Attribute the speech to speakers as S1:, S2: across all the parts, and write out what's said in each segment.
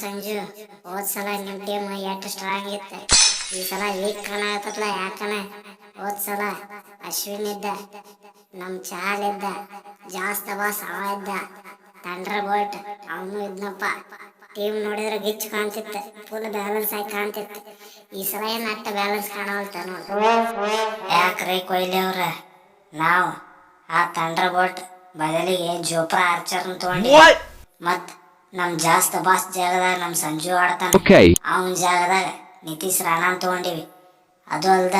S1: ಸಂಜು ಹೋದ್ ಸಲ ನಿಮ್ ಟೀಮ್ ಎಷ್ಟು ಸ್ಟ್ರಾಂಗ್ ಇತ್ತು. ಈ ಸಲ ವೀಕ್ ಕಾಣತ್ತಲ್ಲ ಯಾಕಣ ಹೋದ್ ಸಲ ಅಶ್ವಿನ್ ಇದ್ದ ನಮ್ ಚಾಲ್ ಇದ್ದ ಜಾಸ್ತ ಬಾಸ್ ಅವ ಇದ್ದ. ತಂಡ್ರ ಬೋಟ್ ಅವನು ಇದ್ನಪ್ಪ. ಟೀಮ್ ನೋಡಿದ್ರೆ ಗಿಚ್ ಕಾಣ್ತಿತ್ತು ಫುಲ್ ಬ್ಯಾಲೆನ್ಸ್ ಆಗಿ ಕಾಣ್ತಿತ್ತು. ಈ ಸಲ ಏನ್ ಅಟ್ಟ ಬ್ಯಾಲೆನ್ಸ್ ಕಾಣವಲ್ತ ನೋಡು. ಯಾಕ್ರಿ ಕೊಹ್ಲಿ ಅವ್ರ? ನಾವು ಆ ತಂಡ್ರ ಬೋಟ್ ಬದಲಿಗೆ ಜೋಪ್ರಾ ಆರ್ಚರ್ ತಗೊಂಡಿ ಮತ್ ನಮ್ ಜಾಸ್ತ ಬಾಸ್ ಜಾಗದಾಗ ನಮ್ ಸಂಜು ಆಡ್ತಾನ. ಅವನ್ ಜಾಗದಾಗ ನಿತೀಶ್ ರಾಣಾನ್ ತಗೊಂಡಿವಿ. ಅದು ಅಲ್ದ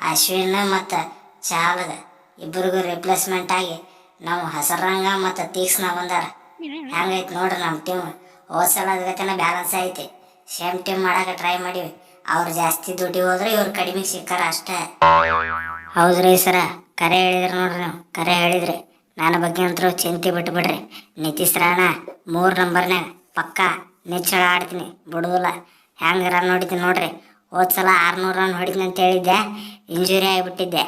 S1: ಅಶ್ವಿನ್ ಮತ್ತ ಚಾಲದ ಇಬ್ಬರಿಗೂ ರಿಪ್ಲೇಸ್ಮೆಂಟ್ ಆಗಿ ನಾವು ಹಸರಂಗ ಮತ್ತ ತೀಕ್ಷ್ಣ ಬಂದಾರ. ಹೆಂಗೈತ್ ನೋಡ್ರಿ ನಮ್ಮ ಟೀಮ್ ಹೋದ್ಸಲ ಅದಕ್ಕೆ ಬ್ಯಾಲೆನ್ಸ್ ಐತಿ. ಸೇಮ್ ಟೀಮ್ ಮಾಡಕ್ಕೆ ಟ್ರೈ ಮಾಡಿವಿ. ಅವ್ರು ಜಾಸ್ತಿ ದುಡ್ಡಿ ಹೋದ್ರೆ ಇವ್ರು ಕಡಿಮೆ ಸಿಕ್ಕಾರ ಅಷ್ಟೇ. ಹೌದ್ರಿ ಸರ? ಕರೆ ಹೇಳಿದ್ರಿ ನೋಡ್ರಿ ನೀವು. ಕರೆ ಹೇಳಿದ್ರಿ. ನನ್ನ ಬಗ್ಗೆ ಅಂತೂ ಚಿಂತೆ ಬಿಟ್ಬಿಡ್ರಿ. ನಿತೀಶ್ ರಾಣ ಮೂರು ನಂಬರ್ನ್ಯಾಗ ಪಕ್ಕ ನೆಚ್ಚಳ ಆಡ್ತೀನಿ ಬಿಡುದಿಲ್ಲ ಹೆಂಗೆ ರನ್ ಹೊಡಿತೀನಿ ನೋಡ್ರಿ. ಹೋದ್ ಸಲ ಆರ್ನೂರು ರನ್ ಹೊಡಿತೀನಿ ಅಂತ ಹೇಳಿದ್ದೆ, ಇಂಜುರಿ ಆಗಿಬಿಟ್ಟಿದ್ದೆ.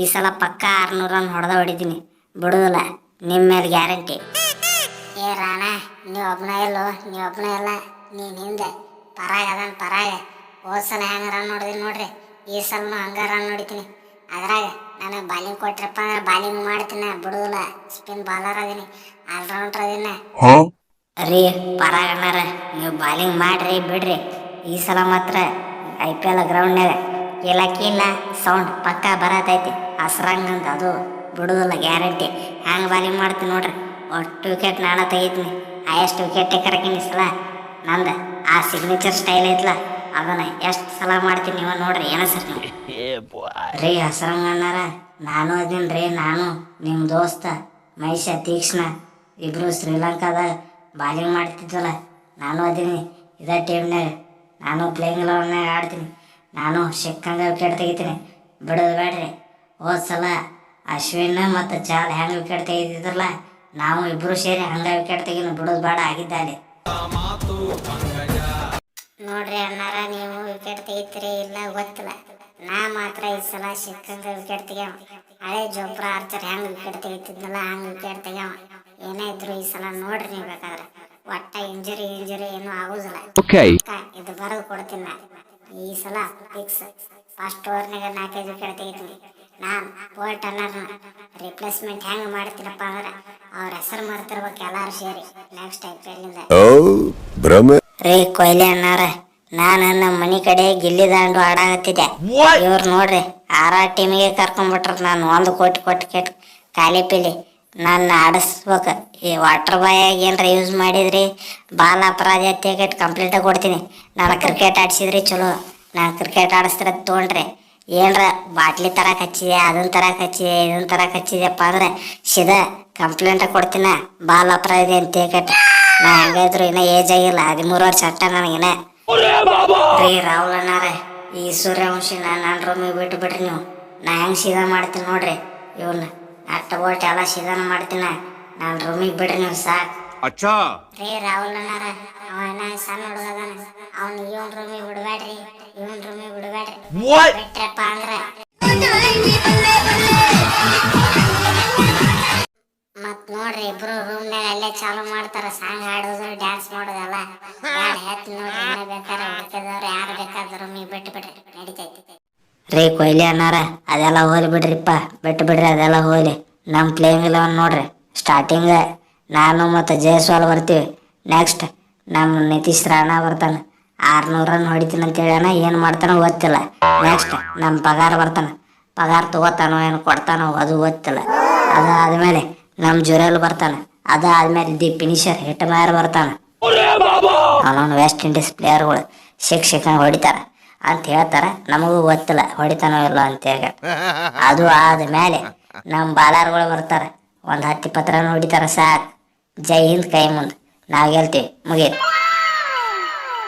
S1: ಈ ಸಲ ಪಕ್ಕ ಆರ್ನೂರು ರನ್ ಹೊಡೆದ ಹೊಡಿತೀನಿ ಬಿಡುವುದಿಲ್ಲ ನಿಮ್ಮ ಮೇಲೆ ಗ್ಯಾರಂಟಿ. ಏ ರಾಣ, ನೀವು ಒಬ್ಬನ ಇಲ್ಲೋ, ನೀವು ಒಬ್ಬನ ಇಲ್ಲ, ನೀನು ಹಿಂದೆ. ಪರಾಗ ಅದನ್ ಪರಾಗ. ಹೋದ್ ಸಲ ಹೆಂಗೆ ರನ್ ಹೊಡೆದಿನಿ ನೋಡ್ರಿ. ಈ ಸಲನು ಹಂಗೆ ರನ್ ಹೊಡಿತೀನಿ ಅದ್ರಾಗ ನಾನು ಬಾಲಿಂಗ್ ಕೊಟ್ರಪ್ಪ ಅಂದ್ರೆ ಬಾಲಿಂಗ್ ಮಾಡ್ತೀನಿ ಬಿಡುದಿಲ್ಲ. ಸ್ಪಿನ್ ಬಾಲರ್ ಅದೀನಿ ಆಲ್ರೌಂಡರ್ ಅದೀನಿ. ರೀ ಪರಾಗಣ್ಣರ ನೀವು ಬಾಲಿಂಗ್ ಮಾಡ್ರಿ ಬಿಡ್ರಿ. ಈ ಸಲ ಮಾತ್ರ ಐ ಪಿ ಎಲ್ ಗ್ರೌಂಡ್ನಾಗ ಇಲಕ್ಕಿ ಇಲ್ಲ ಸೌಂಡ್ ಪಕ್ಕ ಬರತೈತಿ. ಹಸ್ರಂಗ್ ಅಂತ ಅದು ಬಿಡುದಿಲ್ಲ ಗ್ಯಾರಂಟಿ ಹ್ಯಾಂಗೆ ಬಾಲಿಂಗ್ ಮಾಡ್ತೀನಿ ನೋಡ್ರಿ. ಒಟ್ಟು ವಿಕೆಟ್ ನಾನು ತೆಗಿತೀನಿ. ಹೈಯೆಸ್ಟ್ ವಿಕೆಟ್ ಕರಕಿನಿ ಈ ಸಲ. ನಂದು ಆ ಸಿಗ್ನೇಚರ್ ಸ್ಟೈಲ್ ಐತ್ಲ. ಅದನ್ನ ಎಷ್ಟು ಸಲ ಮಾಡ್ತೀನಿ ನೀವು ನೋಡ್ರಿ ಏನ ಸರ್ ನೀವು? ರೀ ಹಸರಂಗಣ್ಣಾರ ನಾನು ಅದೀನಿ ರೀ ನಾನು ನಿಮ್ಮ ದೋಸ್ತ ಮಹೇಶ ತೀಕ್ಷ್ಣ ಇಬ್ರು ಶ್ರೀಲಂಕಾದ ಬಾಲಿಂಗ್ ಮಾಡ್ತಿದ್ವಲ್ಲ ನಾನು ಅದೀನಿ. ಇದೇ ಟೀಮ್ನಾಗ ನಾನು ಪ್ಲೇಯಿಂಗ್ ಲೆವೆಲ್ನಾಗ ಆಡ್ತೀನಿ. ನಾನು ಸಿಕ್ಕಂಗೆ ವಿಕೆಟ್ ತೆಗಿತೀನಿ. ಬಿಡೋದು ಬೇಡ್ರಿ. ಹೋದ ಸಲ ಅಶ್ವಿನ್ ಮತ್ತು ಚಾಲ್ ಹೆಂಗೆ ವಿಕೆಟ್ ತೆಗಿತಿದ್ರಲ್ಲ ನಾವು ಇಬ್ರು ಸೇರಿ ಹಂಗೆ ವಿಕೆಟ್ ತೆಗಿನ. ಬಿಡೋದು ಬೇಡ ಆಗಿದ್ದ ಅಲ್ಲಿ ನೋಡ್ರಿ ಅಣ್ಣಾರ ನೀವು ವಿಕೆಟ್ ತೆಗಿತೀರಿ ಇಲ್ಲ ಗೊತ್ತಿಲ್ಲ. ನಾ ಮಾತ್ರ ಈ ಸಲ ಸಿಕ್ಕಂಗ ವಿಕೆಟ್ ತೆಗ್ಯಾವ. ಹಳೆ ಜೋಪ್ರ ಆರ್ಚರ್ ಹೆಂಗ್ ವಿಕೆಟ್ ತೆಗಿತಿದ್ನಲ್ಲ ಹಂಗ್ ವಿಕೆಟ್ ತೆಗ್ಯಾವ. ಏನೇ ಇದ್ರು ಈ ಸಲ ನೋಡ್ರಿ ನೀವು ಬೇಕಾದ್ರೆ. ಒಟ್ಟ ಇಂಜರಿ ಇಂಜರಿ ಏನು ಆಗುದಿಲ್ಲ. ಇದು ಬರೆದು ಕೊಡ್ತೀನಿ ನಾ. ಈ ಸಲ ಫಿಕ್ಸ್ ಫಸ್ಟ್ ಓವರ್ನಾಗ ನಾಲ್ಕೈದು ವಿಕೆಟ್ ತೆಗಿತೀನಿ. ನಾನು ಬೋಲ್ಟ್ ಅನ್ನರ್ನ ರಿಪ್ಲೇಸ್ಮೆಂಟ್ ಹೆಂಗ್ ಮಾಡ್ತೀನಪ್ಪ ಅಂದ್ರೆ ಅವ್ರ ಹೆಸರು ಮಾಡ್ತಿರ್ಬೇಕು ಎಲ್ಲಾರು ಸೇರಿ. ನೆಕ್ಸ್ಟ್ ಐ ಪಿ ರೀ ಕೊಹ್ಲಿ ಅಣ್ಣಾರ ನಾನು ನಮ್ಮ ಮನೆ ಕಡೆ ಗಿಲ್ಲಿ ದಾಂಡು ಆಡಾಕತ್ತಿದ್ದೆ ಇವ್ರು ನೋಡ್ರಿ ಆರ ಟೀಮಿಗೆ ಕರ್ಕೊಂಡ್ಬಿಟ್ರ ನಾನು ಒಂದು ಕೋಟಿ ಕೊಟ್ಟು ಕೆಟ್ ಖಾಲಿ ಪಿಲಿ. ನನ್ನ ಆಡಿಸ್ಬೇಕು. ಈ ವಾಟರ್ ಬಾಯಾಗ ಏನ್ರ ಯೂಸ್ ಮಾಡಿದ್ರಿ ಬಾಲ ಅಪರಾಧ ಟಿಕೆಟ್ ಕಂಪ್ಲೀಟಾಗಿ ಕೊಡ್ತೀನಿ. ನಾನು ಕ್ರಿಕೆಟ್ ಆಡಿಸಿದ್ರಿ ಚಲೋ. ನಾನು ಕ್ರಿಕೆಟ್ ಆಡಿಸ್ತಿರೋದು ತೊಗೊಂಡ್ರಿ. ಏನ್ರ ಬಾಟ್ಲಿ ತರ ಹಚ್ಚಿದೆ ಅದನ್ನ ತರ ಹಚ್ಚಿದೆ ಇದನ್ನ ತರ ಹಚ್ಚಿದೆಪ್ಪ ಅಂದ್ರೆ ಸಿದ ಕಂಪ್ಲೇಂಟ್ ಕೊಡ್ತೀನ ಬಾಲ್ ಅಪರಾಧ ಅಂತ ಕಟ್ಟ ನಾ ಹೆಂಗಾದ್ರು ಇನ್ನ ಏಜ್ ಆಗಿಲ್ಲ, ಹದಿಮೂರು ವರ್ಷ ಅಟ್ಟ ನನಗಿನ ರೀ ರಾಹುಲ್ ಅಣ್ಣಾರ, ಈ ಸೂರ್ಯವಂಶಿನ ನನ್ನ ರೂಮಿಗೆ ಬಿಟ್ಟು ಬಿಡ್ರಿ ನೀವು. ನಾ ಹೆಂಗ್ ಸೀದಾ ಮಾಡ್ತೀನಿ ನೋಡ್ರಿ ಇವನ್ನ ಅಟ್ಟ ಬೋಟ್ ಎಲ್ಲ ಸೀದಾನ ಮಾಡ್ತೀನ. ನಾನು ರೂಮಿಗೆ ಬಿಡ್ರಿ ನೀವು ಸಾಕು.
S2: ಅಚ್ಚಾ.
S1: ರೀ ರಾಹುಲ್ ಅಣ್ಣಾರ ಅವ ಅಣ್ಣ ಸಣ್ಣ ಹುಡುಗದಾನ ಅವ್ನ ಇವನ್ ರೂಮಿಗೆ ಬಿಡಬೇಡ್ರಿ ಇವನ್ ರೂಮಿಗೆ ಬಿಡಬೇಡ್ರಿ ಬಿಟ್ರಪ್ಪ ಅಂದ್ರ. ಮತ್ ನೋಡ್ರಿ ಇಬ್ರು ರೂಮ್ನಾಗ ಅಲ್ಲೇ ಚಾಲು ಮಾಡ್ತಾರ. ಸಾಂಗ್ ಹಾಡೋದು ಡ್ಯಾನ್ಸ್ ಮಾಡೋದಲ್ಲ. ಬ್ಯಾಡ ಹೆತ್ ನೋಡ್ರಿ ಏನ ಬೇಕಾದ್ರೆ ಹುಡುಕಿದವ್ರು ಯಾರು ಬೇಕಾದ್ರೂ ರೂಮಿಗೆ ಬಿಟ್ಟು ಬಿಡ್ರಿ. ನಡಿತೈತಿ. ರೀ ಕೊಹ್ಲಿ ಅನ್ನಾರ ಅದೆಲ್ಲ ಹೋಲಿ ಬಿಡ್ರಿಪ್ಪ. ಬಿಟ್ಟು ಬಿಡ್ರಿ ಅದೆಲ್ಲ ಹೋಲಿ. ನಮ್ಮ ಪ್ಲೇಯಿಂಗ್ ಇಲೆವನ್ ನೋಡ್ರಿ. ಸ್ಟಾರ್ಟಿಂಗ್ ನಾನು ಮತ್ತು ಜಯಸ್ವಾಲ್ ಬರ್ತೀವಿ. ನೆಕ್ಸ್ಟ್ ನಮ್ಮ ನಿತೀಶ್ ರಾಣಾ ಬರ್ತಾನೆ. ಆರ್ನೂರು ರನ್ ಹೊಡಿತೀನಿ ಅಂತ ಹೇಳ್ಯಾನ, ಏನು ಮಾಡ್ತಾನೋ ಗೊತ್ತಿಲ್ಲ. ನೆಕ್ಸ್ಟ್ ನಮ್ಮ ಪಗಾರ ಬರ್ತಾನೆ. ಪಗಾರ ತಗೋತಾನೋ ಏನು ಕೊಡ್ತಾನೋ ಅದು ಗೊತ್ತಿಲ್ಲ. ಆದಮೇಲೆ ನಮ್ಮ ಜುರೇಲ್ ಬರ್ತಾನೆ. ಅದಾದ್ಮೇಲೆ ದಿ ಫಿನಿಷರ್ ಹಿಟ್ ಮಾರ್ ಬರ್ತಾನೆ. ಅವನವನು ವೆಸ್ಟ್ ಇಂಡೀಸ್ ಪ್ಲೇಯರ್ಗಳು ಶಿಕ್ಷಕ ಹೊಡಿತಾರೆ ಅಂತ ಹೇಳ್ತಾರೆ. ನಮಗೂ ಗೊತ್ತಿಲ್ಲ ಹೊಡಿತಾನೋ ಇಲ್ಲ ಅಂತ ಹೇಳಿ ಅದು ಆದಮೇಲೆ ನಮ್ಮ ಬಾಲರ್ಗಳು ಬರ್ತಾರೆ. ಒಂದು ಹತ್ತು ಇಪ್ಪತ್ತು ರನ್ ಹೊಡಿತಾರ ಸಾಕು. ಜೈ ಹಿಂದ್ ಕೈ ಮುಂದ್. ನಾವ್ ಗೆಲ್ತೀವಿ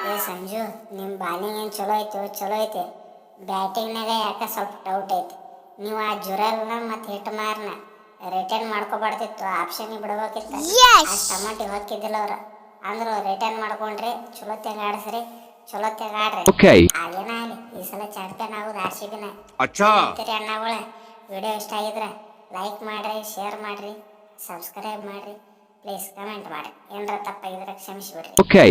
S1: ಏ ಸಂಜು ನಿಮ್ಮ ಬಾಲಿಂಗ್ ಏನ್ ಚಲೋ ಐತಿ ಚಲೋ ಐತಿ. ಬ್ಯಾಟಿಂಗ್ನಾಗ ಯಾಕ ಸ್ವಲ್ಪ ಡೌಟ್ ಐತಿ. ನೀವು ಆ ಜುರಲ್ನ ಮತ್ತೆ ಹಿಟ್ ಮಾರ್ನ ರಿಟರ್ನ್ ಮಾಡ್ಕೋಬಾರ್ದಿತ್ತು ಆಪ್ಷನ್ ಬಿಡ್ಬೇಕಿತ್ತು. ಟಮಾಟಿ ಅಮೌಂಟ್ ಹೋಗಿದ್ದಿಲ್ಲ ಅವ್ರು. ಅಂದ್ರು ರಿಟರ್ನ್ ಮಾಡ್ಕೊಂಡ್ರಿ ಚಲೋ ಆಡಿಸ್ರಿ ಚಲೋತ್ಯಾಗ ಆಡ್ರಿ.
S3: Okay.
S1: ಆಗೇನ ಆಗಲಿ ಈ ಸಲ ಚಾಂಪಿಯನ್ ಆಗೋದು ಆರ್ ಸಿ ಬಿನ ಅಣ್ಣಗಳ ವಿಡಿಯೋ ಇಷ್ಟ ಆಗಿದ್ರೆ ಲೈಕ್ ಮಾಡ್ರಿ ಶೇರ್ ಮಾಡ್ರಿ ಸಬ್ಸ್ಕ್ರೈಬ್ ಮಾಡ್ರಿ. ಪ್ಲೀಸ್ ಕಮೆಂಟ್ ಮಾಡಿ ಏನಾರ ತಪ್ಪಾಗಿದ್ರೆ ಕ್ಷಮಿಸಿಬಿಡ್ರಿ
S3: ಓಕೆ